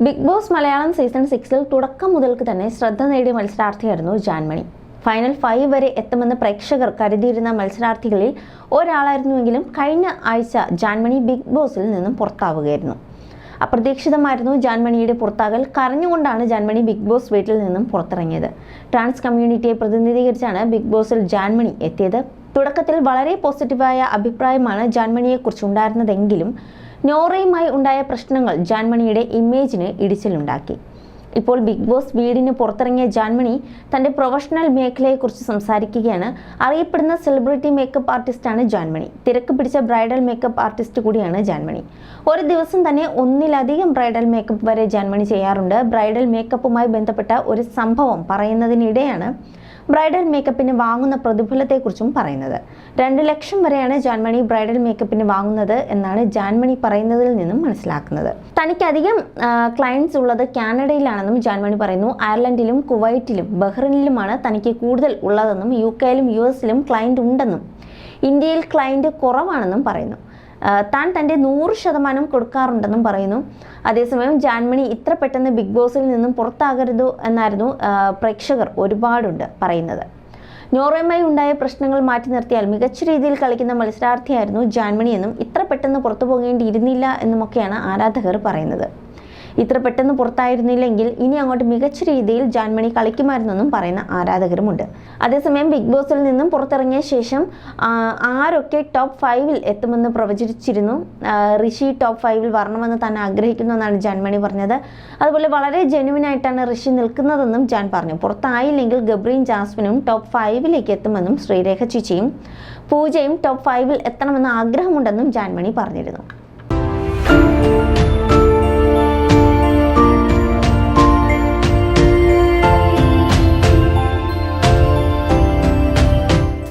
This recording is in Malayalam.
ബിഗ് ബോസ് മലയാളം സീസൺ സിക്സിൽ തുടക്കം മുതൽക്ക് തന്നെ ശ്രദ്ധ നേടിയ മത്സരാർത്ഥിയായിരുന്നു ജാൻമണി. ഫൈനൽ ഫൈവ് വരെ എത്തുമെന്ന് പ്രേക്ഷകർ കരുതിയിരുന്ന മത്സരാർത്ഥികളിൽ ഒരാളായിരുന്നുവെങ്കിലും കഴിഞ്ഞ ആഴ്ച ജാൻമണി ബിഗ് ബോസിൽ നിന്നും പുറത്താവുകയായിരുന്നു. അപ്രതീക്ഷിതമായിരുന്നു ജാൻമണിയുടെ പുറത്താകൽ. കരഞ്ഞുകൊണ്ടാണ് ജാൻമണി ബിഗ് ബോസ് വീട്ടിൽ നിന്നും പുറത്തിറങ്ങിയത്. ട്രാൻസ് കമ്മ്യൂണിറ്റിയെ പ്രതിനിധീകരിച്ചാണ് ബിഗ് ബോസിൽ ജാൻമണി എത്തിയത്. തുടക്കത്തിൽ വളരെ പോസിറ്റീവായ അഭിപ്രായമാണ് ജാൻമണിയെക്കുറിച്ച് ഉണ്ടായിരുന്നതെങ്കിലും നോറയുമായി ഉണ്ടായ പ്രശ്നങ്ങൾ ജാൻമണിയുടെ ഇമേജിന് ഇടിച്ചിലുണ്ടാക്കി. ഇപ്പോൾ ബിഗ് ബോസ് വീടിന് പുറത്തിറങ്ങിയ ജാൻമണി തന്റെ പ്രൊഫഷണൽ മേഖലയെക്കുറിച്ച് സംസാരിക്കുകയാണ്. അറിയപ്പെടുന്ന സെലിബ്രിറ്റി മേക്കപ്പ് ആർട്ടിസ്റ്റാണ് ജാൻമണി. തിരക്ക് പിടിച്ച ബ്രൈഡൽ മേക്കപ്പ് ആർട്ടിസ്റ്റ് കൂടിയാണ് ജാൻമണി. ഒരു ദിവസം തന്നെ ഒന്നിലധികം ബ്രൈഡൽ മേക്കപ്പ് വരെ ജാൻമണി ചെയ്യാറുണ്ട്. ബ്രൈഡൽ മേക്കപ്പുമായി ബന്ധപ്പെട്ട ഒരു സംഭവം പറയുന്നതിനിടെയാണ് ബ്രൈഡൽ മേക്കപ്പിന് വാങ്ങുന്ന പ്രതിഫലത്തെക്കുറിച്ചും പറയുന്നത്. രണ്ട് ലക്ഷം വരെയാണ് ജാൻമണി ബ്രൈഡൽ മേക്കപ്പിന് വാങ്ങുന്നത് എന്നാണ് ജാൻമണി പറയുന്നതിൽ നിന്നും മനസ്സിലാക്കുന്നത്. തനിക്കധികം ക്ലയൻസ് ഉള്ളത് കാനഡയിലാണെന്നും ജാൻമണി പറയുന്നു. അയർലൻഡിലും കുവൈറ്റിലും ബഹ്റിനിലുമാണ് തനിക്ക് കൂടുതൽ ഉള്ളതെന്നും യു കെയിലും യു എസിലും ക്ലയന്റ് ഉണ്ടെന്നും. ഇന്ത്യയിൽ ക്ലയന്റ് കുറവാണെന്നും പറയുന്നു. താൻ തന്റെ നൂറ് ശതമാനം കൊടുക്കാറുണ്ടെന്നും പറയുന്നു. അതേസമയം ജാൻമണി ഇത്ര പെട്ടെന്ന് ബിഗ് ബോസിൽ നിന്നും പുറത്താകരുത് എന്നായിരുന്നു പ്രേക്ഷകർ ഒരുപാടുണ്ട് പറയുന്നത്. നോർവേയുമായി ഉണ്ടായ പ്രശ്നങ്ങൾ മാറ്റി നിർത്തിയാൽ മികച്ച രീതിയിൽ കളിക്കുന്ന മത്സരാർത്ഥിയായിരുന്നു ജാൻമണി എന്നും ഇത്ര പെട്ടെന്ന് പുറത്തു പോകേണ്ടിയിരുന്നില്ല എന്നുമൊക്കെയാണ് ആരാധകർ പറയുന്നത്. ഇത്ര പെട്ടെന്ന് പുറത്തായിരുന്നില്ലെങ്കിൽ ഇനി അങ്ങോട്ട് മികച്ച രീതിയിൽ ജാൻമണി കളിക്കുമായിരുന്നെന്നും പറയുന്ന ആരാധകരുമുണ്ട്. അതേസമയം ബിഗ് ബോസിൽ നിന്നും പുറത്തിറങ്ങിയ ശേഷം ആരൊക്കെ ടോപ്പ് ഫൈവിൽ എത്തുമെന്ന് പ്രവചിച്ചിരുന്നു. ഋഷി ടോപ്പ് ഫൈവിൽ വരണമെന്ന് താൻ ആഗ്രഹിക്കുന്നു എന്നാണ് ജാൻമണി പറഞ്ഞത്. അതുപോലെ വളരെ ജെനുവിൻ ആയിട്ടാണ് ഋഷി നിൽക്കുന്നതെന്നും ജാൻ പറഞ്ഞു. പുറത്തായില്ലെങ്കിൽ ഗബ്രീൻ ജാസ്മിനും ടോപ്പ് ഫൈവിലേക്ക് എത്തുമെന്നും ശ്രീരേഖ ചിച്ചിയും പൂജയും ടോപ്പ് ഫൈവിൽ എത്തണമെന്ന് ആഗ്രഹമുണ്ടെന്നും ജാൻമണി പറഞ്ഞിരുന്നു.